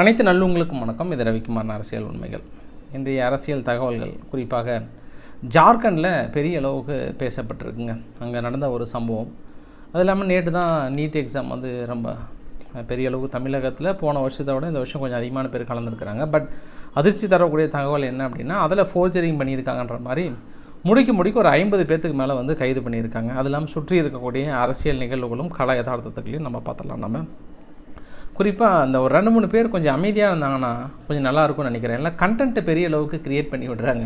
அனைத்து நல்லுங்களுக்கும் வணக்கம். இது ரவிக்குமார் அரசியல் உண்மைகள். இன்றைய அரசியல் தகவல்கள் குறிப்பாக ஜார்க்கண்டில் பெரிய அளவுக்கு பேசப்பட்டிருக்குங்க. அங்கே நடந்த ஒரு சம்பவம். அது இல்லாமல் நேற்று தான் நீட் எக்ஸாம் வந்து ரொம்ப பெரிய அளவுக்கு தமிழகத்தில் போன வருஷத்தை விட இந்த வருஷம் கொஞ்சம் அதிகமான பேர் கலந்துருக்கிறாங்க. பட் அதிர்ச்சி தரக்கூடிய தகவல் என்ன அப்படின்னா அதில் ஃபோர்ஜரிங் பண்ணியிருக்காங்கன்ற மாதிரி முடிக்க முடிக்க ஒரு ஐம்பது பேர்த்துக்கு மேலே வந்து கைது பண்ணியிருக்காங்க. அது இல்லாமல் சுற்றி இருக்கக்கூடிய அரசியல் நிகழ்வுகளும் கல யதார்த்தத்துக்களையும் நம்ம பார்த்தலாம் நம்ம குறிப்பாக அந்த ஒரு ரெண்டு மூணு பேர் கொஞ்சம் அமைதியாக இருந்தாங்கன்னா கொஞ்சம் நல்லா இருக்கும்னு நினைக்கிறேன். எல்லாம் கண்டென்ட்டை பெரிய அளவுக்கு க்ரியேட் பண்ணி விடுறாங்க.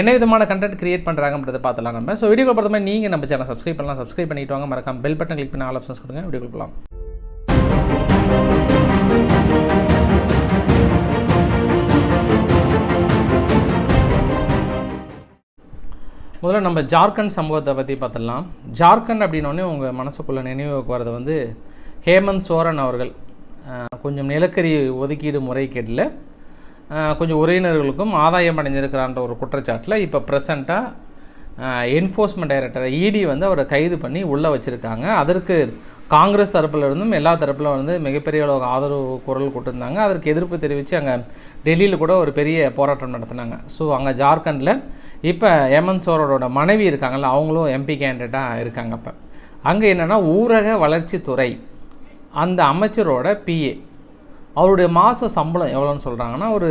என்ன விதமான கண்டென்ட் க்ரியேட் பண்ணுறாங்கன்றதை பார்த்துலாம் நம்ம. ஸோ வீடியோ பொறுத்த மாதிரி நீங்கள் நம்ம சேனல் சப்ஸ்கிரைப் பண்ணலாம். சப்ஸ்கிரைப் பண்ணிட்டு வாங்க. மறக்காம பெல் பட்டன் கிளிக் பண்ணி ஆல் ஆப்ஷன்ஸ் கொடுங்க. வீடியோ கொடுக்கலாம் முதல்ல நம்ம ஜார்க்கண்ட் சம்பவத்தை பற்றி பார்த்துடலாம். ஜார்க்கண்ட் அப்படின்னோடனே உங்கள் மனசுக்குள்ளே நினைவுக்கு வரது வந்து ஹேமந்த் சோரன் அவர்கள். கொஞ்சம் நிலக்கரி ஒதுக்கீடு முறைகேட்டில் கொஞ்சம் உறவினர்களுக்கும் ஆதாயம் அடைஞ்சிருக்கிறான்ற ஒரு குற்றச்சாட்டில் இப்போ ப்ரெசண்ட்டாக என்ஃபோர்ஸ்மெண்ட் டைரக்டர் இடி வந்து அவரை கைது பண்ணி உள்ளே வச்சுருக்காங்க. அதற்கு காங்கிரஸ் தரப்புல இருந்தும் எல்லா தரப்பில் வந்து மிகப்பெரிய அளவு ஆதரவு குரல் கொடுத்துருந்தாங்க. அதற்கு எதிர்ப்பு தெரிவித்து அங்கே டெல்லியில் கூட ஒரு பெரிய போராட்டம் நடத்தினாங்க. ஸோ அங்கே ஜார்க்கண்டில் இப்போ ஹேமந்த் சோரோட மனைவி இருக்காங்கல்ல அவங்களும் எம்பி கேண்டிடேட்டாக இருக்காங்க இப்போ. அங்கே என்னென்னா ஊரக வளர்ச்சித்துறை அந்த அமைச்சரோட பிஏ அவருடைய மாத சம்பளம் எவ்வளோன்னு சொல்கிறாங்கன்னா ஒரு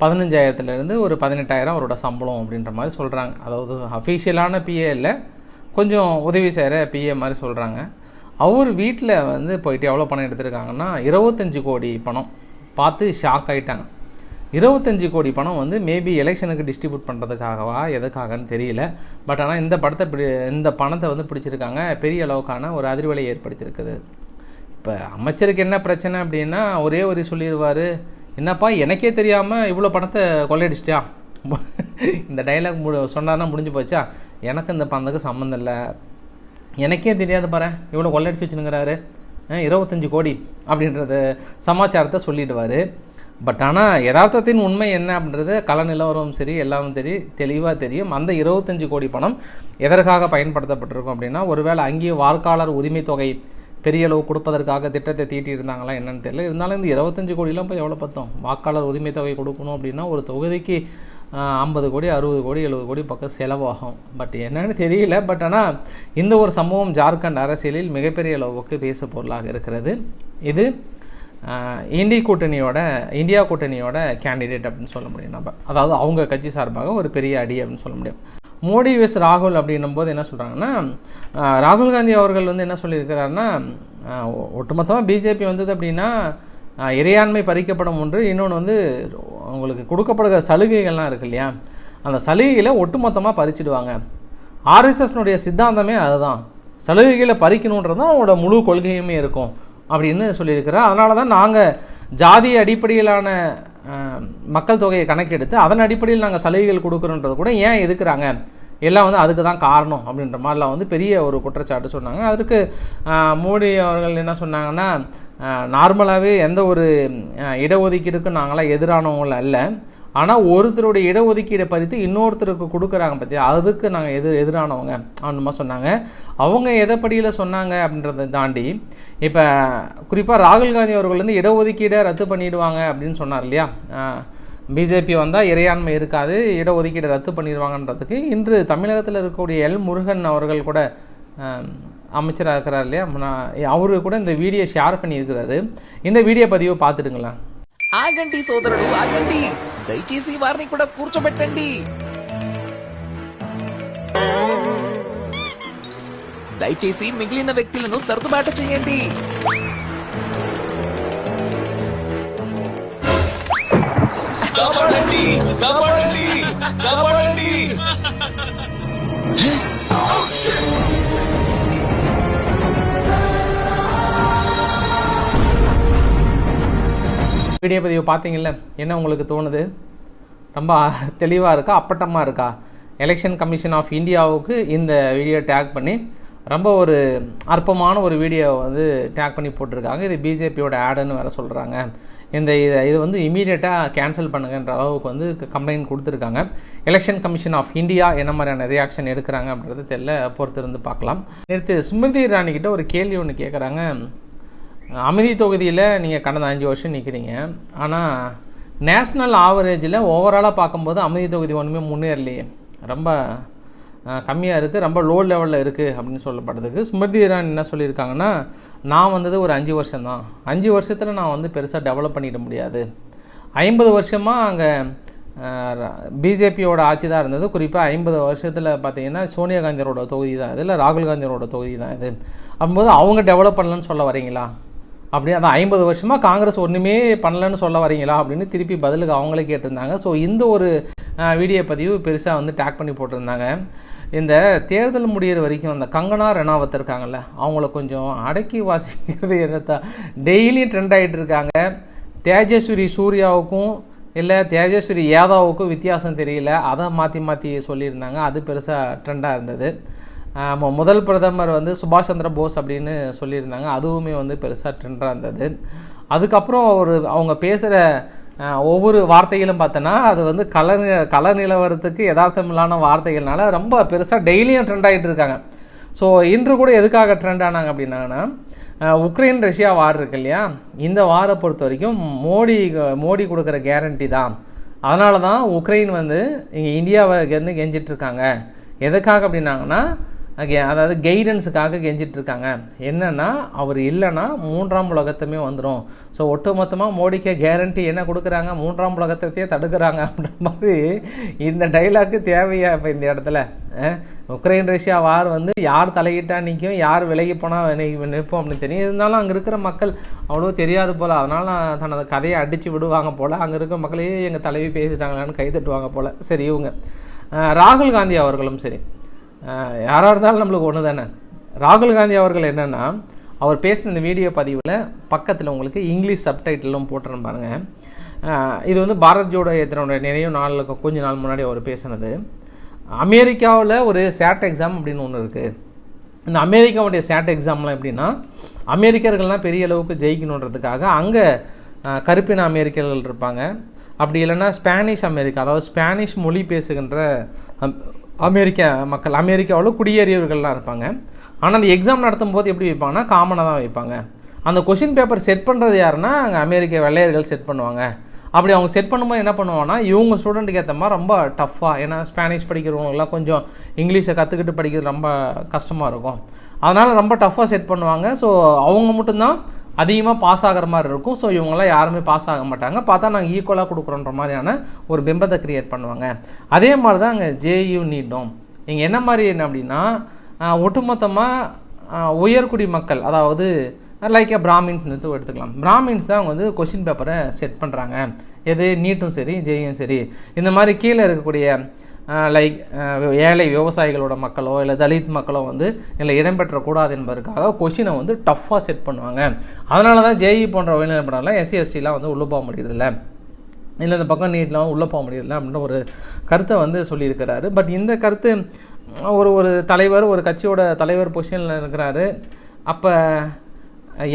பதினஞ்சாயிரத்துலேருந்து ஒரு பதினெட்டாயிரம் அவரோட சம்பளம் அப்படின்ற மாதிரி சொல்கிறாங்க அதாவது அஃபீஷியலான பிஏ இல்லை கொஞ்சம் உதவி செய்கிற பிஏ மாதிரி சொல்கிறாங்க அவர் வீட்டில் வந்து போயிட்டு எவ்வளோ பணம் எடுத்திருக்காங்கன்னா இருபத்தஞ்சி கோடி பணம் பார்த்து ஷாக் ஆகிட்டாங்க இருபத்தஞ்சி கோடி பணம் வந்து மேபி எலெக்ஷனுக்கு டிஸ்ட்ரிபியூட் பண்ணுறதுக்காகவா எதுக்காகன்னு தெரியல. பட் ஆனால் இந்த படத்தை பிடி இந்த பணத்தை வந்து பிடிச்சிருக்காங்க பெரிய அளவுக்கான ஒரு அதிர்வலை ஏற்படுத்தியிருக்குது. இப்போ அமைச்சருக்கு என்ன பிரச்சனை அப்படின்னா ஒரே ஒரு சொல்லிடுவார் என்னப்பா எனக்கே தெரியாமல் இவ்வளோ பணத்தை கொள்ளையடிச்சிட்டியா? இந்த டைலாக் மு சொன்னார்னா முடிஞ்சு போச்சா? எனக்கு இந்த பணத்துக்கு சம்மந்தம் இல்லை. எனக்கே தெரியாது பாரு இவ்வளோ கொள்ளையடிச்சு வச்சுனுங்கிறாரு இருபத்தஞ்சி கோடி அப்படின்றது சமாச்சாரத்தை சொல்லிடுவார். பட் ஆனால் யதார்த்தத்தின் உண்மை என்ன அப்படின்றது கள நிலவரம் சரி எல்லாமும் தெரி தெளிவாக தெரியும். அந்த இருபத்தஞ்சி கோடி பணம் எதற்காக பயன்படுத்தப்பட்டிருக்கும் அப்படின்னா ஒருவேளை அங்கேயும் வாக்காளர் உரிமை தொகை பெரிய அளவு கொடுப்பதற்காக திட்டத்தை தீட்டியிருந்தாங்களா என்னென்னு என்னன்னு தெரியல. இருந்தாலும் இந்த இருபத்தஞ்சி கோடிலாம் போய் எவ்வளோ பார்த்தோம்? வாக்காளர் உரிமை தொகை கொடுக்கணும் அப்படின்னா ஒரு தொகுதிக்கு ஐம்பது கோடி அறுபது கோடி எழுபது கோடி பக்கம் செலவாகும். பட் என்னன்னு தெரியல. பட் ஆனால் இந்த ஒரு சம்பவம் ஜார்க்கண்ட் அரசியலில் மிகப்பெரிய அளவுக்கு பேச பொருளாக இருக்கிறது. இது இந்திய கூட்டணியோட இந்தியா கூட்டணியோட கேண்டிடேட் அப்படின்னு சொல்ல முடியும் நம்ம. அதாவது அவங்க கட்சி சார்பாக ஒரு பெரிய அடி அப்படின்னு சொல்ல முடியும். மோடி விஸ் ராகுல் அப்படின்னும் போது என்ன சொல்கிறாங்கன்னா ராகுல் காந்தி அவர்கள் வந்து என்ன சொல்லியிருக்கிறாருன்னா ஒட்டுமொத்தமாக பிஜேபி வந்தது அப்படின்னா இறையாண்மை பறிக்கப்படும் ஒன்று இன்னொன்று வந்து உங்களுக்கு கொடுக்கப்படுகிற சலுகைகள்லாம் இருக்கு இல்லையா? அந்த சலுகைகளை ஒட்டுமொத்தமாக பறிச்சிடுவாங்க. ஆர்எஸ்எஸ்னுடைய சித்தாந்தமே அதுதான். சலுகைகளை பறிக்கணுன்றது தான் அவங்களோட முழு கொள்கையுமே இருக்கும். அப்படின்னு சொல்லியிருக்கிறார். அதனால தான் நாங்கள் ஜாதி அடிப்படையிலான மக்கள் தொகையை கணக்கெடுத்து அதன் அடிப்படையில் நாங்கள் சலுகைகள் கொடுக்குறோன்றது கூட ஏன் எதுக்குறாங்க? எல்லாம் வந்து அதுக்கு தான் காரணம் அப்படின்ற மாதிரிலாம் வந்து பெரிய ஒரு குற்றச்சாட்டு சொன்னாங்க. அதற்கு மோடி அவர்கள் என்ன சொன்னாங்கன்னா நார்மலாகவே எந்த ஒரு இடஒதுக்கீடுக்கும் நாங்களாம் எதிரானவங்கள அல்ல. ஆனால் ஒருத்தருடைய இடஒதுக்கீடை பறித்து இன்னொருத்தருக்கு கொடுக்குறாங்க பற்றி அதுக்கு நாங்கள் எது எதிரானவங்க. அப்படின்னு சொன்னாங்க. அவங்க எதைப்படியில் சொன்னாங்க அப்படின்றத தாண்டி இப்போ குறிப்பாக ராகுல் காந்தி அவர்கள் வந்து இடஒதுக்கீடை ரத்து பண்ணிடுவாங்க அப்படின்னு சொன்னார் இல்லையா? பிஜேபி வந்தால் இறையாண்மை இருக்காது இடஒதுக்கீடை ரத்து பண்ணிடுவாங்கன்றதுக்கு இன்று தமிழகத்தில் இருக்கக்கூடிய எல் முருகன் அவர்கள் கூட அமைச்சராக இருக்கிறார் இல்லையா? அவரு கூட இந்த வீடியோ ஷேர் பண்ணியிருக்கிறாரு. இந்த வீடியோ பதிவை பார்த்துட்டுங்களா ஆகண்டி சோதரடு ஆகண்டி. దయచేసి వారిని కూడా కూర్చోబెట్టండి. దయచేసి మిగిలిన వ్యక్తులను సర్దుబాటు చేయండి. కాపాడండి வீடியோ பதிவு பார்த்தீங்கல்ல? என்ன உங்களுக்கு தோணுது? ரொம்ப தெளிவாக இருக்கா? அப்பட்டமாக இருக்கா? எலெக்ஷன் கமிஷன் ஆஃப் இந்தியாவுக்கு இந்த வீடியோ டேக் பண்ணி ரொம்ப ஒரு அற்பமான ஒரு வீடியோ வந்து டேக் பண்ணி போட்டிருக்காங்க. இது பிஜேபியோட ஆடுன்னு வேறு சொல்கிறாங்க இந்த இதை இது வந்து இமீடியட்டாக கேன்சல் பண்ணுங்கன்ற அளவுக்கு வந்து கம்ப்ளைண்ட் கொடுத்துருக்காங்க. எலெக்ஷன் கமிஷன் ஆஃப் இந்தியா என்ன மாதிரியான ரியாக்ஷன் எடுக்கிறாங்க அப்படின்றது தெரியல பொறுத்திருந்து பார்க்கலாம். நேற்று ஸ்மிருதி இராணி ஒரு கேள்வி ஒன்று கேட்குறாங்க அமைதி தொகுதியில் நீங்கள் கடந்த அஞ்சு வருஷம் நிற்கிறீங்க ஆனால் நேஷ்னல் ஆவரேஜில் ஓவராலாக பார்க்கும்போது அமைதி தொகுதி ஒன்றுமே முன்னேறலையே. ரொம்ப கம்மியாக இருக்குது ரொம்ப லோ லெவலில் இருக்குது அப்படின்னு சொல்லப்பட்டதுக்கு ஸ்மிருதி இரான் என்ன சொல்லியிருக்காங்கன்னா நான் வந்தது ஒரு அஞ்சு வருஷம்தான். அஞ்சு வருஷத்தில் நான் வந்து பெருசாக டெவலப் பண்ணிட முடியாது. ஐம்பது வருஷமாக அங்கே பிஜேபியோட ஆட்சி தான் இருந்தது. குறிப்பாக ஐம்பது வருஷத்தில் பார்த்தீங்கன்னா சோனியா காந்தியோட தொகுதி தான் இது இல்லை ராகுல் காந்தியோட தொகுதி தான் இது. அப்போது அவங்க டெவலப் பண்ணலன்னு சொல்ல வரீங்களா? அப்படி அதான் ஐம்பது வருஷமாக காங்கிரஸ் ஒன்றுமே பண்ணலன்னு சொல்ல வரீங்களா அப்படின்னு திருப்பி பதிலுக்கு அவங்களே கேட்டிருந்தாங்க. ஸோ இந்த ஒரு வீடியோ பதிவு பெருசாக வந்து டேக் பண்ணி போட்டிருந்தாங்க. இந்த தேர்தல் முடியிற வரைக்கும் அந்த கங்கனா ரெனாவத் இருக்காங்கல்ல அவங்கள கொஞ்சம் அடக்கி வாசிக்கிறது என்னத்தா டெய்லியும் ட்ரெண்ட் ஆகிட்டு இருக்காங்க. தேஜஸ்வரி சூர்யாவுக்கும் இல்லை தேஜஸ்வரி யாதவுக்கும் வித்தியாசம் தெரியல. அதை மாற்றி மாற்றி சொல்லியிருந்தாங்க. அது பெருசாக ட்ரெண்டாக இருந்தது. முதல் பிரதமர் வந்து சுபாஷ் சந்திர போஸ் அப்படின்னு சொல்லியிருந்தாங்க. அதுவுமே வந்து பெருசாக ட்ரெண்டாக இருந்தது. அதுக்கப்புறம் ஒரு அவங்க பேசுகிற ஒவ்வொரு வார்த்தைகளும் பார்த்தோன்னா அது வந்து கல கல நிலவரத்துக்கு யதார்த்தமில்லான வார்த்தைகள்னால ரொம்ப பெருசாக டெய்லியும் ட்ரெண்ட் ஆகிட்டு இருக்காங்க. ஸோ இன்று கூட எதுக்காக ட்ரெண்ட் ஆனாங்க அப்படின்னாங்கன்னா உக்ரைன் ரஷ்யா வார் இருக்கு இல்லையா? இந்த வாரை பொறுத்த வரைக்கும் மோடி மோடி கொடுக்குற கேரண்டி தான். அதனால தான் உக்ரைன் வந்து இங்கே இந்தியாவை வந்து கெஞ்சிட்ருக்காங்க எதுக்காக அப்படின்னாங்கன்னா அதாவது கைடன்ஸுக்காக கெஞ்சிட்ருக்காங்க என்னென்னா அவர் இல்லைன்னா மூன்றாம் உலகத்துமே வந்துடும் ஸோ ஒட்டுமொத்தமாக மோடிக்கு கேரண்டி என்ன கொடுக்குறாங்க? மூன்றாம் உலகத்தையே தடுக்கிறாங்க அப்படின்ற மாதிரி இந்த டைலாக்கு தேவையா இப்போ இந்த இடத்துல? உக்ரைன் ரஷ்யா வார் வந்து யார் தலையிட்டா நிற்கும் யார் விலகி போனால் நிற்போம் அப்படின்னு தெரியும். இருந்தாலும் அங்கே இருக்கிற மக்கள் அவ்வளோ தெரியாது போல். அதனால் தனது கதையை அடித்து விடுவாங்க போல். அங்கே இருக்கிற மக்களே எங்கள் தலைவி பேசிட்டாங்களான்னு கை தட்டுவாங்க போல். சரி இவங்க. ராகுல் காந்தி அவர்களும் சரி. யாராக இருந்தாலும் நம்மளுக்கு ஒன்று தானே ராகுல் காந்தி அவர்கள் என்னென்னா அவர் பேசின இந்த வீடியோ பதிவில் பக்கத்தில் உங்களுக்கு இங்கிலீஷ் சப்டைட்டிலும் போட்டுருன்னு பாருங்கள் இது வந்து பாரத் ஜோடோ யாத்திரையோட நினைவு நாளுக்கு கொஞ்ச நாள் முன்னாடி அவர் பேசினது. அமெரிக்காவில் ஒரு சேட் எக்ஸாம் அப்படின்னு ஒன்று இருக்குது இந்த அமெரிக்காவுடைய சேட் எக்ஸாம்லாம் எப்படின்னா அமெரிக்கர்கள்லாம் பெரிய அளவுக்கு ஜெயிக்கணுன்றதுக்காக அங்கே கருப்பின அமெரிக்கர்கள் இருப்பாங்க. அப்படி இல்லைன்னா ஸ்பானிஷ் அமெரிக்கா அதாவது ஸ்பானிஷ் மொழி பேசுகின்ற அமெரிக்க மக்கள் அமெரிக்காவில் குடியேறியவர்கள்லாம் இருப்பாங்க. ஆனால் அந்த எக்ஸாம் நடத்தும் போது எப்படி வைப்பாங்கன்னா காமனாக தான் வைப்பாங்க. அந்த கொஷின் பேப்பர் செட் பண்ணுறது யாருன்னா அங்கே அமெரிக்க வெள்ளையர்கள் செட் பண்ணுவாங்க. அப்படி அவங்க செட் பண்ணும்போது என்ன பண்ணுவாங்கன்னா இவங்க ஸ்டூடெண்ட்டுக்கு ஏற்ற மாதிரி ரொம்ப டஃப்பாக ஏன்னா ஸ்பானிஷ் படிக்கிறவங்களாம் கொஞ்சம் இங்கிலீஷை கற்றுக்கிட்டு படிக்கிறது ரொம்ப கஷ்டமாக இருக்கும். அதனால் ரொம்ப டஃப்பாக செட் பண்ணுவாங்க. ஸோ அவங்க மட்டும்தான் அதிகமாக பாஸ் ஆகிற மாதிரி இருக்கும். ஸோ இவங்களாம் யாருமே பாஸ் ஆக மாட்டாங்க. பார்த்தா நாங்கள் ஈக்குவலாக கொடுக்குறோன்ற மாதிரியான ஒரு பிம்பத்தை க்ரியேட் பண்ணுவாங்க. அதே மாதிரி தான் அங்கே ஜேயூ நீட்டும். இங்கே என்ன மாதிரி என்ன அப்படின்னா ஒட்டுமொத்தமாக உயர்குடி மக்கள் அதாவது லைக் பிராமின்ஸ் எடுத்துக்கலாம். பிராமின்ஸ் தான் அவங்க வந்து கொஷின் பேப்பரை செட் பண்ணுறாங்க எது நீட்டும் சரி ஜேயும் சரி. இந்த மாதிரி கீழே இருக்கக்கூடிய லைக் ஏழை விவசாயிகளோட மக்களோ இல்லை தலித் மக்களோ வந்து இதில் இடம்பெற்றக்கூடாது என்பதற்காக கொஷினை வந்து டஃப்பாக செட் பண்ணுவாங்க. அதனால தான் ஜேஇ போன்ற உயர்நிலைப்படலாம் எஸ்சி எஸ்டிலாம் வந்து உள்ளே போக முடியறதில்ல. இல்லை இந்த பக்கம் நீட்லாம் உள்ளே போக முடியறதில்ல அப்படின்ற ஒரு கருத்தை வந்து சொல்லியிருக்கிறாரு. பட் இந்த கருத்து ஒரு ஒரு தலைவர் ஒரு கட்சியோட தலைவர் பொசிஷனில் இருக்கிறாரு. அப்போ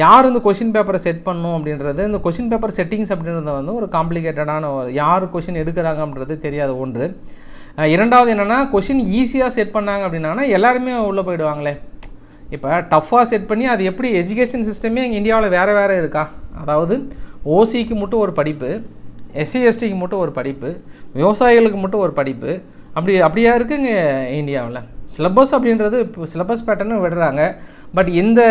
யார் இந்த கொஷின் பேப்பரை செட் பண்ணும் அப்படின்றது இந்த கொஷின் பேப்பர் செட்டிங்ஸ் அப்படின்றத வந்து ஒரு காம்ப்ளிகேட்டடான ஒரு யார் கொஷின் எடுக்கிறாங்க அப்படின்றது தெரியாத ஒன்று. இரண்டாவது என்னென்னா கொஷின் ஈஸியாக செட் பண்ணாங்க அப்படின்னா எல்லாருமே உள்ளே போயிடுவாங்களே. இப்போ டஃப்பாக செட் பண்ணி அது எப்படி எஜுகேஷன் சிஸ்டமே எங்கள் இந்தியாவில் வேறு வேறு இருக்கா? அதாவது ஓசிக்கு மட்டும் ஒரு படிப்பு எஸ்சி எஸ்டிக்கு மட்டும் ஒரு படிப்பு விவசாயிகளுக்கு மட்டும் ஒரு படிப்பு அப்படி அப்படியா இருக்குங்க இந்தியாவில். சிலபஸ் அப்படின்றது இப்போ சிலபஸ் பேட்டர்னு விடுறாங்க. பட் இந்த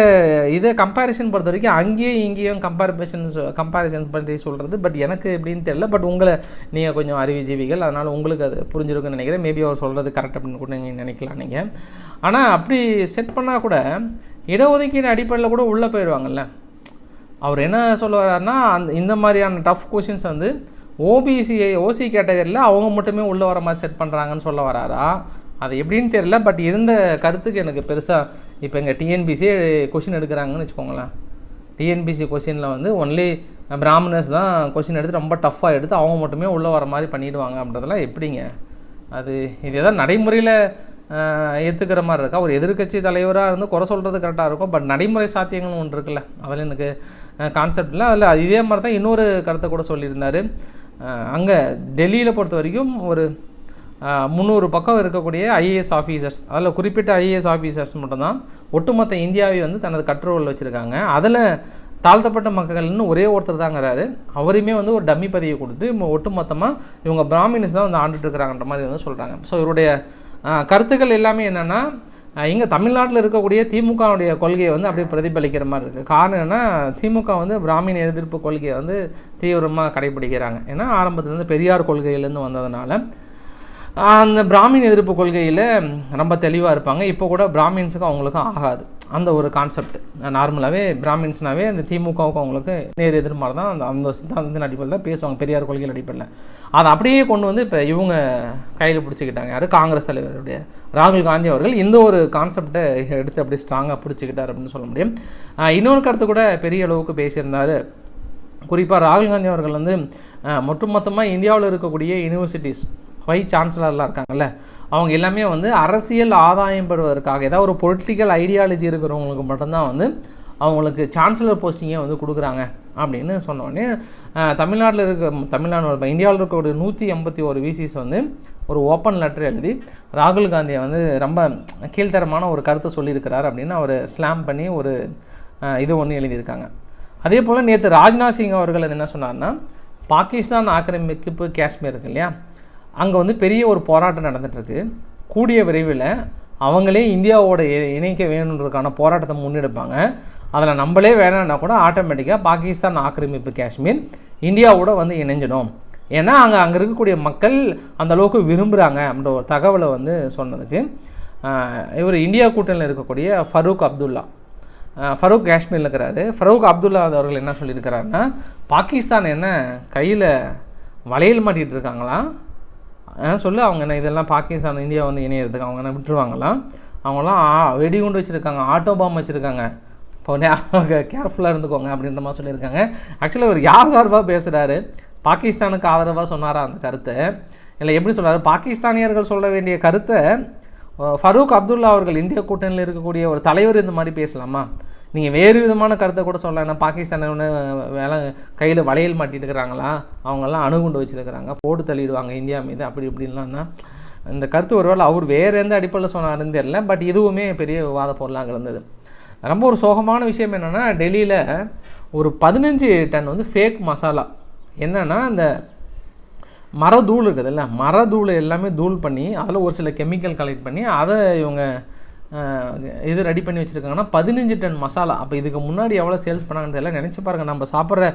இதை கம்பேரிசன் பொறுத்த வரைக்கும் அங்கேயும் இங்கேயும் கம்பேரிசன் கம்பேரிசன் பண்ணி சொல்கிறது பட் எனக்கு எப்படின்னு தெரியல. பட் உங்களை நீங்கள் கொஞ்சம் அறிவுஜீவிகள். அதனால் உங்களுக்கு அது புரிஞ்சிருக்குன்னு நினைக்கிறேன். மேபி அவர் சொல்கிறது கரெக்ட் அப்படின்னு கூட நீங்கள் நினைக்கலாம் நீங்கள் ஆனால் அப்படி செட் பண்ணால் கூட இடஒதுக்கீடு அடிப்படையில் கூட உள்ளே போயிடுவாங்கல்ல அவர் என்ன சொல்ல வர்றாருன்னா அந்த இந்த மாதிரியான டஃப் கொஷின்ஸ் வந்து ஓபிசி ஓசி கேட்டகரியில் அவங்க மட்டுமே உள்ளே வர மாதிரி செட் பண்ணுறாங்கன்னு சொல்ல வராரா? அது எப்படின்னு தெரியல. பட் இருந்த கருத்துக்கு எனக்கு பெருசாக இப்போ எங்கள் டிஎன்பிசி கொஷின் எடுக்கிறாங்கன்னு வச்சுக்கோங்களேன். டிஎன்பிசி கொஷினில் வந்து ஒன்லி பிராமணர்ஸ் தான் கொஷின் எடுத்து ரொம்ப டஃப்பாக எடுத்து அவங்க மட்டுமே உள்ளே வர மாதிரி பண்ணிடுவாங்க அப்படின்றதெல்லாம் எப்படிங்க? அது இது எதாவது நடைமுறையில் ஏற்றுக்கிற மாதிரி இருக்கா? ஒரு எதிர்க்கட்சி தலைவராக இருந்து குறை சொல்கிறது கரெக்டாக இருக்கும். பட் நடைமுறை சாத்தியங்கள்னு ஒன்று இருக்குல்ல. அதில் எனக்கு கான்செப்ட் இல்லை. அதில் இதே மாதிரி தான் இன்னொரு கருத்தை கூட சொல்லியிருந்தார். அங்கே டெல்லியில் பொறுத்த வரைக்கும் ஒரு முந்நூறு பக்கம் இருக்கக்கூடிய ஐஏஎஸ் ஆஃபீஸர்ஸ் அதில் குறிப்பிட்ட ஐஏஎஸ் ஆஃபீஸர்ஸ் மட்டும்தான். ஒட்டுமொத்த இந்தியாவை வந்து தனது கண்ட்ரோலில் வச்சுருக்காங்க. அதில் தாழ்த்தப்பட்ட மக்கள்னு ஒரே ஒருத்தர் தாங்கிறாரு அவரையுமே வந்து ஒரு டம்மி பதிவை கொடுத்து ஒட்டுமொத்தமாக இவங்க பிராமின்ஸ் தான் வந்து ஆண்டுட்டு இருக்கிறாங்கன்ற மாதிரி வந்து சொல்கிறாங்க ஸோ இவருடைய கருத்துக்கள் எல்லாமே என்னென்னா இங்கே தமிழ்நாட்டில் இருக்கக்கூடிய திமுகவுடைய கொள்கையை வந்து அப்படியே பிரதிபலிக்கிற மாதிரி இருக்குது காரணம் என்னன்னா திமுக வந்து பிராமின் எதிர்ப்பு கொள்கையை வந்து தீவிரமாக கடைபிடிக்கிறாங்க. ஏன்னா ஆரம்பத்துலேருந்து பெரியார் கொள்கையிலேருந்து வந்ததுனால அந்த பிராமின் எதிர்ப்பு கொள்கையில் ரொம்ப தெளிவாக இருப்பாங்க. இப்போ கூட பிராமின்ஸுக்கும் அவங்களுக்கும் ஆகாது. அந்த ஒரு கான்செப்ட் நார்மலாகவே பிராமின்ஸ்னாவே அந்த திமுகவுக்கும் அவங்களுக்கு நேர் எதிர்மாறு தான். அந்த அந்த சித்தாந்தத்தின் அடிப்படையில் தான் பேசுவாங்க. பெரியார் கொள்கையில் அடிப்படையில். அதை அப்படியே கொண்டு வந்து இப்போ இவங்க கையில் பிடிச்சிக்கிட்டாங்க. யார்? காங்கிரஸ் தலைவருடைய ராகுல் காந்தி அவர்கள். இந்த ஒரு கான்செப்டை எடுத்து அப்படியே ஸ்ட்ராங்காக பிடிச்சிக்கிட்டார் அப்படின்னு சொல்ல முடியும். இன்னொரு கருத்து கூட பெரிய அளவுக்கு பேசியிருந்தார். குறிப்பாக ராகுல் காந்தி அவர்கள் வந்து அஹ், ஒட்டுமொத்தமாக இந்தியாவில் இருக்கக்கூடிய யூனிவர்சிட்டிஸ் வைஸ் சான்சலர்லாம் இருக்காங்கல்ல அவங்க எல்லாமே வந்து அரசியல் ஆதாயம் பெறுவதற்காக ஏதாவது ஒரு பொலிட்டிக்கல் ஐடியாலஜி இருக்கிறவங்களுக்கு மட்டும்தான் வந்து அவங்களுக்கு சான்சலர் போஸ்டிங்கே வந்து கொடுக்குறாங்க அப்படின்னு சொன்னோடனே தமிழ்நாட்டில் இருக்க தமிழ்நாடு இந்தியாவில் இருக்கக்கூடிய நூற்றி எண்பத்தி ஒரு விசிஸ் வந்து ஒரு ஓப்பன் லெட்டர் எழுதி ராகுல் காந்தியை வந்து ரொம்ப கீழ்த்தரமான ஒரு கருத்தை சொல்லியிருக்கிறார் அப்படின்னு அவர் ஸ்லாம் பண்ணி ஒரு இது ஒன்று எழுதியிருக்காங்க. அதே போல் நேற்று ராஜ்நாத் சிங் அவர்கள் அது என்ன சொன்னார்னா பாகிஸ்தான் ஆக்கிரமிப்பு காஷ்மீர் இருக்கு இல்லையா அங்கே வந்து பெரிய ஒரு போராட்டம் நடந்துகிட்ருக்கு கூடிய விரைவில் அவங்களே இந்தியாவோட இணைக்க வேணுன்றதுக்கான போராட்டத்தை முன்னெடுப்பாங்க. அதில் நம்மளே வேணான்னா கூட ஆட்டோமேட்டிக்காக பாகிஸ்தான் ஆக்கிரமிப்பு காஷ்மீர் இந்தியாவோட வந்து இணைஞ்சிடும். ஏன்னா அங்கே அங்கே இருக்கக்கூடிய மக்கள் அந்த அளவுக்கு விரும்புகிறாங்க அப்படின்ற ஒரு தகவலை வந்து சொன்னதுக்கு. இவர் இந்தியா கூட்டணியில் இருக்கக்கூடிய ஃபரூக் அப்துல்லா. ஃபரூக் காஷ்மீரில் இருக்கிறாரு. ஃபரூக் அப்துல்லா அவர்கள் என்ன சொல்லியிருக்கிறாருன்னா பாகிஸ்தான் என்ன கையில் வளையல் மாட்டிகிட்டு இருக்காங்களா? சொல்லு அவங்க என்ன இதெல்லாம் பாகிஸ்தான் இந்தியா வந்து இணையறதுக்கு அவங்க என்ன விட்டுருவாங்களாம் அவங்களாம் ஆ- வெடிகுண்டு வச்சுருக்காங்க ஆட்டோ பாம் வச்சுருக்காங்க. இப்போ கேர்ஃபுல்லாக இருந்துக்கோங்க அப்படின்ற மாதிரி சொல்லியிருக்காங்க. ஆக்சுவலாக அவர் யார் சார்பாக பேசுகிறாரு பாகிஸ்தானுக்கு ஆதரவாக சொன்னாரா அந்த கருத்தை? இல்லை எப்படி சொல்கிறாரு பாகிஸ்தானியர்கள் சொல்ல வேண்டிய கருத்தை ஃபரூக் அப்துல்லா அவர்கள் இந்திய கூட்டணியில் இருக்கக்கூடிய ஒரு தலைவர் இந்த மாதிரி பேசலாமா? நீங்கள் வேறு விதமான கருத்தை கூட சொல்லலாம். ஏன்னா பாகிஸ்தான் ஒன்று வேலை கையில் வளையல் மாட்டிட்டு இருக்கிறாங்களா? அவங்கெல்லாம் அணுகுண்டு வச்சுருக்கிறாங்க. போட்டு தள்ளிடுவாங்க இந்தியா மீது அப்படி இப்படின்லாம்னா இந்த கருத்து ஒருவேளை அவர் வேறு எந்த அடிப்படையில் சொன்னாருன்னு தெரியல. பட் இதுவுமே பெரிய விவாத பொருளாக இருந்தது. ரொம்ப ஒரு சோகமான விஷயம் என்னென்னா டெல்லியில் ஒரு பதினஞ்சு டன் வந்து ஃபேக் மசாலா என்னென்னா இந்த மரதூள் இருக்குதுல்ல மரதூள் எல்லாமே தூள் பண்ணி அதில் ஒரு சில கெமிக்கல் கலெக்ட் பண்ணி அதை இவங்க இது ரெடி பண்ணி வச்சுருக்காங்கன்னா பதினஞ்சு டன் மசாலா. அப்போ இதுக்கு முன்னாடி எவ்வளோ சேல்ஸ் பண்ணாங்கன்னு தெரியல. நினச்சி பாருங்கள் நம்ம சாப்பிட்ற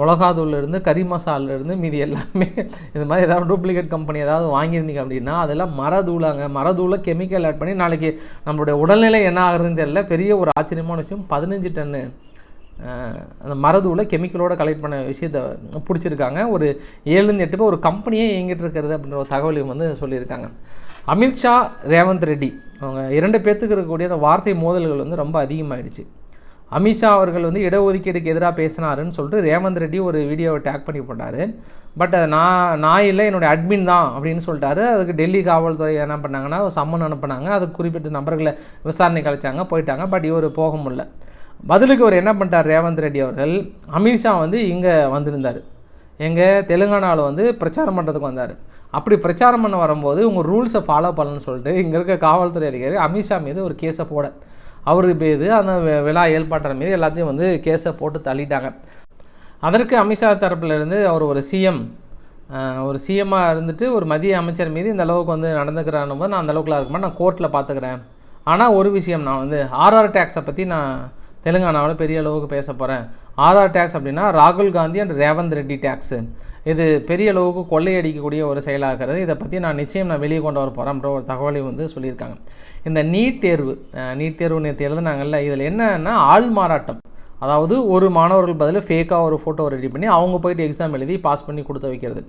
மிளகாதூள்லேருந்து கறி மசாலிலேருந்து மீதி எல்லாமே இது மாதிரி ஏதாவது டூப்ளிகேட் கம்பெனி ஏதாவது வாங்கியிருந்தீங்க அப்படின்னா அதெல்லாம் மரதூளாங்க. மரதூளை கெமிக்கல் ஆட் பண்ணி நாளைக்கு நம்மளுடைய உடல்நிலை என்ன ஆகுதுன்னு தெரியல. பெரிய ஒரு ஆச்சரியமான விஷயம் பதினஞ்சு டன்னு அந்த மரதூளை கெமிக்கலோட கலெக்ட் பண்ண விஷயத்தை பிடிச்சிருக்காங்க. ஒரு ஏழுலேருந்து எட்டு பேர் ஒரு கம்பெனியே இயங்கிட்டு இருக்கிறது அப்படின்ற ஒரு தகவலையும் வந்து சொல்லியிருக்காங்க. அமித்ஷா ரேவந்த் ரெட்டி அவங்க இரண்டு பேர்த்துக்கு இருக்கக்கூடிய அந்த வார்த்தை மோதல்கள் வந்து ரொம்ப அதிகமாகிடுச்சு அமித்ஷா அவர்கள் வந்து இடஒதுக்கீடுக்கு எதிராக பேசினாருன்னு சொல்லிட்டு ரேவந்த் ரெட்டி ஒரு வீடியோவை டேக் பண்ணி போட்டார். பட் அது நான் நான் இல்லை என்னுடைய அட்மின் தான் அப்படின்னு சொல்லிட்டாரு. அதுக்கு டெல்லி காவல்துறை என்ன பண்ணாங்கன்னா ஒரு சம்மன் அனுப்புனாங்க. அதுக்கு குறிப்பிட்ட நபர்களை விசாரணை கழிச்சாங்க போயிட்டாங்க. பட் இவர் போக முடில பதிலுக்கு அவர் என்ன பண்ணிட்டார் ரேவந்த் ரெட்டி அவர்கள்? அமித்ஷா வந்து இங்கே வந்திருந்தார். எங்கள் தெலுங்கானாவில் வந்து பிரச்சாரம் பண்ணுறதுக்கு வந்தார். அப்படி பிரச்சாரம் பண்ண வரும்போது உங்கள் ரூல்ஸை ஃபாலோ பண்ணணும்னு சொல்லிட்டு இங்கே இருக்க காவல்துறை அதிகாரி அமித்ஷா மீது ஒரு கேஸை போட. அவர் மீது அந்த விழா ஏற்பாட்டர் மீது எல்லாத்தையும் வந்து கேஸை போட்டு தள்ளிட்டாங்க. அதற்கு அமித்ஷா தரப்புலேருந்து அவர் ஒரு சிஎம் ஒரு சிஎம்மாக இருந்துட்டு ஒரு மத்திய அமைச்சர் மீது இந்த அளவுக்கு வந்து நடந்துக்கிறான்னு போது நான் அந்த அளவுக்குலாம் இருக்க நான் கோர்ட்டில் பார்த்துக்கிறேன் ஆனால் ஒரு விஷயம் நான் வந்து ஆர்ஆர் டேக்ஸை பற்றி நான் தெலுங்கானாவில் பெரிய அளவுக்கு பேச போகிறேன் ஆதார் டேக்ஸ் அப்படின்னா ராகுல் காந்தி அண்ட் ரேவந்த் ரெட்டி டேக்ஸு இது பெரிய அளவுக்கு கொள்ளையடிக்கக்கூடிய ஒரு செயலாகிறது. இதை பற்றி நான் நிச்சயம் நான் வெளியே கொண்டு வர போகிறேன்ற ஒரு தகவலை வந்து சொல்லியிருக்காங்க. இந்த நீட் தேர்வு நீட் தேர்வு நேற்று எழுதுனாங்கல்ல இதில் என்னன்னா ஆள் மாறாட்டம். அதாவது ஒரு மாணவர்கள் பதில் ஃபேக்காக ஒரு ஃபோட்டோ ரெடி பண்ணி அவங்க போயிட்டு எக்ஸாம் எழுதி பாஸ் பண்ணி கொடுத்து வைக்கிறது.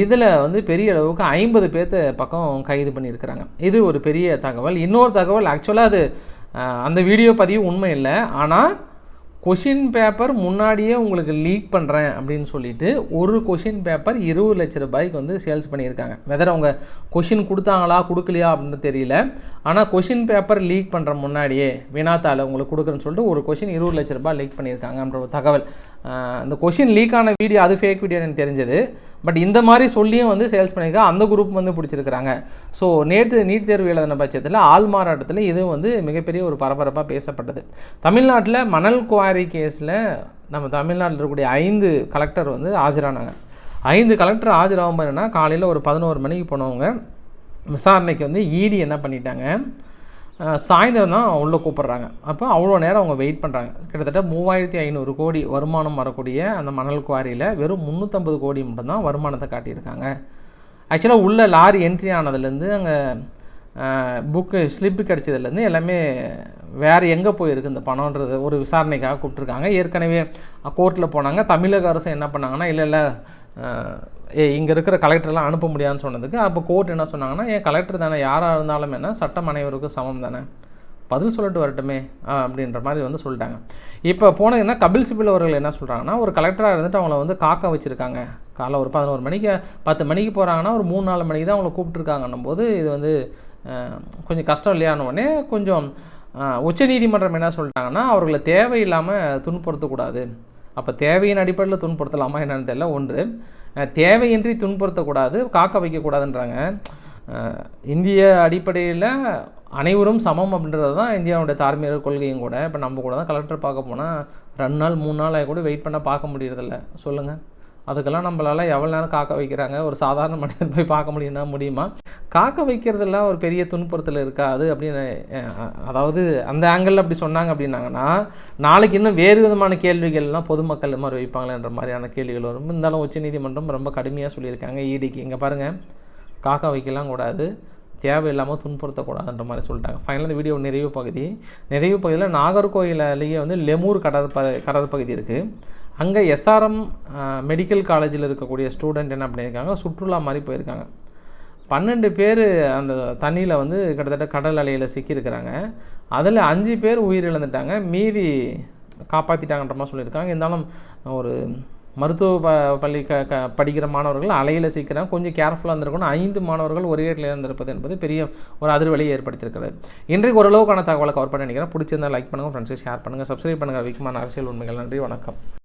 இதில் வந்து பெரிய அளவுக்கு ஐம்பது பேர்த்த பக்கம் கைது பண்ணியிருக்கிறாங்க. இது ஒரு பெரிய தகவல். இன்னொரு தகவல் ஆக்சுவலாக அது அந்த வீடியோ பதிவு உண்மை இல்லை. ஆனால் கொஷின் பேப்பர் முன்னாடியே உங்களுக்கு லீக் பண்ணுறேன் அப்படின்னு சொல்லிட்டு ஒரு கொஷின் பேப்பர் இருபது லட்ச ரூபாய்க்கு வந்து சேல்ஸ் பண்ணியிருக்காங்க. வெதர் அவங்க கொஷின் கொடுத்தாங்களா கொடுக்கலையா அப்படின்னு தெரியல. ஆனால் கொஷின் பேப்பர் லீக் பண்ணுற முன்னாடியே வினாத்தாள் உங்களுக்கு கொடுக்குறேன்னு சொல்லிட்டு ஒரு கொஷின் இருபது லட்ச ரூபாய் லீக் பண்ணியிருக்காங்கன்ற ஒரு தகவல். இந்த கொஷின் லீக் ஆன வீடியோ அது ஃபேக் வீடியோ எனக்கு தெரிஞ்சது. பட் இந்த மாதிரி சொல்லியும் வந்து சேல்ஸ் பண்ணியிருக்கா அந்த குரூப் வந்து பிடிச்சிருக்கிறாங்க. ஸோ நேற்று நீட் தேர்வு எழுதின பட்சத்தில் ஆள் மாறாட்டத்தில் இது வந்து மிகப்பெரிய ஒரு பரபரப்பாக பேசப்பட்டது. தமிழ்நாட்டில் மணல் குவாரி கேஸில் நம்ம தமிழ்நாட்டில் இருக்கக்கூடிய ஐந்து கலெக்டர் வந்து ஆஜரானாங்க. ஐந்து கலெக்டர் ஆஜராகும் என்னன்னா காலையில் ஒரு பதினோரு மணிக்கு போனவங்க விசாரணைக்கு வந்து இடி என்ன பண்ணிட்டாங்க? சாயந்தரம் தான் உள்ளே கூப்பிட்றாங்க. அப்போ அவ்வளோ நேரம் அவங்க வெயிட் பண்ணுறாங்க கிட்டத்தட்ட மூவாயிரத்தி ஐநூறு கோடி வருமானம் வரக்கூடிய அந்த மணல் குவாரியில் வெறும் முந்நூற்றம்பது கோடி மட்டும்தான் வருமானத்தை காட்டியிருக்காங்க. ஆக்சுவலாக உள்ளே லாரி என்ட்ரி ஆனதுலேருந்து அங்கே புக்கு ஸ்லிப்பு கிடச்சதுலேருந்து எல்லாமே வேறு எங்கே போயிருக்கு இந்த பணம்ன்றது ஒரு விசாரணைக்காக கூப்பிட்ருக்காங்க ஏற்கனவே கோர்ட்டில் போனாங்க. தமிழக அரசு என்ன பண்ணாங்கன்னா இல்லை இல்லை ஏ இங்கே இருக்கிற கலெக்டர்லாம் அனுப்ப முடியாதுன்னு சொன்னதுக்கு அப்போ கோர்ட் என்ன சொன்னாங்கன்னா ஏன் கலெக்டர் தானே யாராக இருந்தாலும் என்ன சட்டம் அனைவருக்கும் சமம் தானே. பதில் சொல்லிட்டு வரட்டுமே அப்படின்ற மாதிரி வந்து சொல்லிட்டாங்க. இப்போ போனதுன்னா கபில் சிபில் அவர்கள் என்ன சொல்கிறாங்கன்னா ஒரு கலெக்டராக இருந்துட்டு அவங்கள வந்து காக்க வச்சுருக்காங்க. காலைல ஒரு பதினோரு மணிக்கு பத்து மணிக்கு போகிறாங்கன்னா ஒரு மூணு நாலு மணிக்கு தான் அவங்கள கூப்பிட்ருக்காங்கன்னும் போது இது வந்து கொஞ்சம் கஷ்டம் இல்லையானோடனே கொஞ்சம் உச்சநீதிமன்றம் என்ன சொல்லிட்டாங்கன்னா அவர்களை தேவையில்லாமல் துன்புறுத்தக்கூடாது. அப்போ தேவையின் அடிப்படையில் துன்புறுத்தலாமா என்னன்னு தெரியல. ஒன்று தேவையின்றி துன்புறுத்தக்கூடாது காக்க வைக்கக்கூடாதுன்றாங்க. இந்திய அடிப்படையில் அனைவரும் சமம் அப்படின்றது தான் இந்தியாவுடைய தார்மீக கொள்கையும் கூட. இப்போ நம்ம கூட தான் கலெக்டர் பார்க்க போனால் ரெண்டு நாள் மூணு நாள் கூட வெயிட் பண்ண பார்க்க முடியறதில்ல. சொல்லுங்கள் அதுக்கெல்லாம் நம்மளால் எவ்வளோ நேரம் காக்க வைக்கிறாங்க? ஒரு சாதாரண மனிதன் போய் பார்க்க முடியும்னா முடியுமா? காக்க வைக்கிறதெல்லாம் ஒரு பெரிய துன்புறுத்தல் இருக்காது அப்படின்னு அதாவது அந்த ஆங்கிளில் அப்படி சொன்னாங்க அப்படின்னாங்கன்னா நாளைக்கு இன்னும் வேறு விதமான கேள்விகள்லாம் பொதுமக்கள் மாதிரி வைப்பாங்களேன்ற மாதிரியான கேள்விகள் வரும். இருந்தாலும் உச்சநீதிமன்றம் ரொம்ப கடுமையாக சொல்லியிருக்காங்க. ஈடிக்கு இங்கே பாருங்கள் காக்க வைக்கலாம் கூடாது. தேவையில்லாமல் துன்புறுத்தக்கூடாதுன்ற மாதிரி சொல்லிட்டாங்க. ஃபைனலாக இந்த வீடியோ நிறைவு பகுதி. நிறைவு பகுதியில் நாகர்கோயிலேயே வந்து லெமூர் கடற்ப கடற்பகுதி இருக்குது அங்கே எஸ்ஆர்எம் மெடிக்கல் காலேஜில் இருக்கக்கூடிய ஸ்டூடெண்ட் என்ன பண்ணியிருக்காங்க? சுற்றுலா மாதிரி போயிருக்காங்க. பன்னெண்டு பேர் அந்த தண்ணியில் வந்து கிட்டத்தட்ட கடல் அலையில் சிக்கியிருக்கிறாங்க. அதில் அஞ்சு பேர் உயிரிழந்துட்டாங்க. மீதி காப்பாற்றிட்டாங்கன்ற மாதிரி சொல்லியிருக்காங்க. இருந்தாலும் ஒரு மருத்துவ ப பள்ளி க க படிக்கிற மாணவர்கள் அலையில் சிக்கிறாங்க. கொஞ்சம் கேர்ஃபுல்லாக இருந்திருக்கணும். ஐந்து மாணவர்கள் ஒரே இடத்துல இருந்திருப்பது என்பது பெரிய ஒரு அதிர்வலியை ஏற்படுத்தியிருக்கிறது. இன்றைக்கு ஓரளவுக்கான தகவலை கவர் பண்ண நினைக்கிறேன். பிடிச்சிருந்தா லைக் பண்ணுங்கள் ஃப்ரெண்ட்ஸுக்கு ஷேர் பண்ணுங்கள் சப்ஸ்கிரைப் பண்ணுங்கள் விக்மான் அரசியல் உண்மைகள். நன்றி. வணக்கம்.